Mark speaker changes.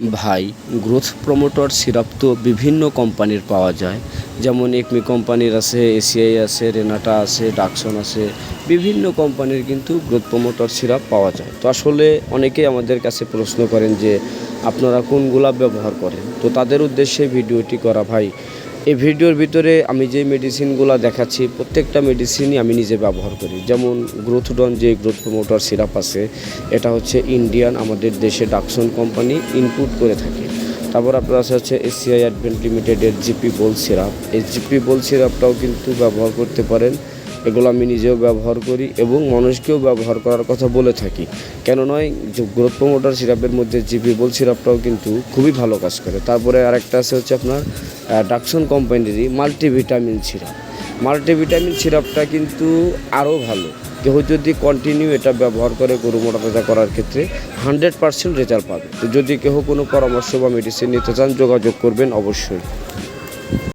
Speaker 1: ভাই growth promoter syrup তো বিভিন্ন কোম্পানির পাওয়া যায়। যেমন একমি কোম্পানির আছে এসিআই আছে রেনাটা আছে ডাকসন আছে, বিভিন্ন কোম্পানির কিন্তু গ্রোথ প্রমোটর সিরাপ পাওয়া যায়। তো আসলে অনেকেই আমাদের কাছে প্রশ্ন করেন যে, আপনারা কোন কোনগুলা ব্যবহার করেন? তো তাদের উদ্দেশ্যে ভিডিওটি করা ভাই। এই ভিডিওর ভিতরে আমি যে মেডিসিনগুলো দেখাচ্ছি, প্রত্যেকটা মেডিসিনই আমি নিজে ব্যবহার করি। যেমন গ্রোথডন যে গ্রোথ প্রোমোটার সিরাপ আছে, এটা হচ্ছে ইন্ডিয়ান আমাদের দেশে ডাকসন কোম্পানি ইনপুট করে থাকে। তারপর আপনার আছে হচ্ছে এসিআই অ্যাডভেন্ট লিমিটেডের জিপি বোল সিরাপ এই জিপি বোল সিরাপটাও কিন্তু ব্যবহার করতে পারেন। এগুলো আমি নিজেও ব্যবহার করি এবং মানুষকেও ব্যবহার করার কথা বলে থাকি। কেন নয়, যে গ্রোথ প্রমোটার সিরাপের মধ্যে জিপি বোল সিরাপটাও কিন্তু খুবই ভালো কাজ করে। তারপরে আরেকটা আছে হচ্ছে আপনার ডাকসন কোম্পানিরই মাল্টিভিটামিন সিরাপ। মাল্টিভিটামিন সিরাপটা কিন্তু আরও ভালো। কেউ যদি কন্টিনিউ এটা ব্যবহার করে গরু মোটা করার ক্ষেত্রে হান্ড্রেড পার্সেন্ট রেজাল্ট পাবে। তো যদি কেউ কোনো পরামর্শ বা মেডিসিন নিতে চান, যোগাযোগ করবেন অবশ্যই।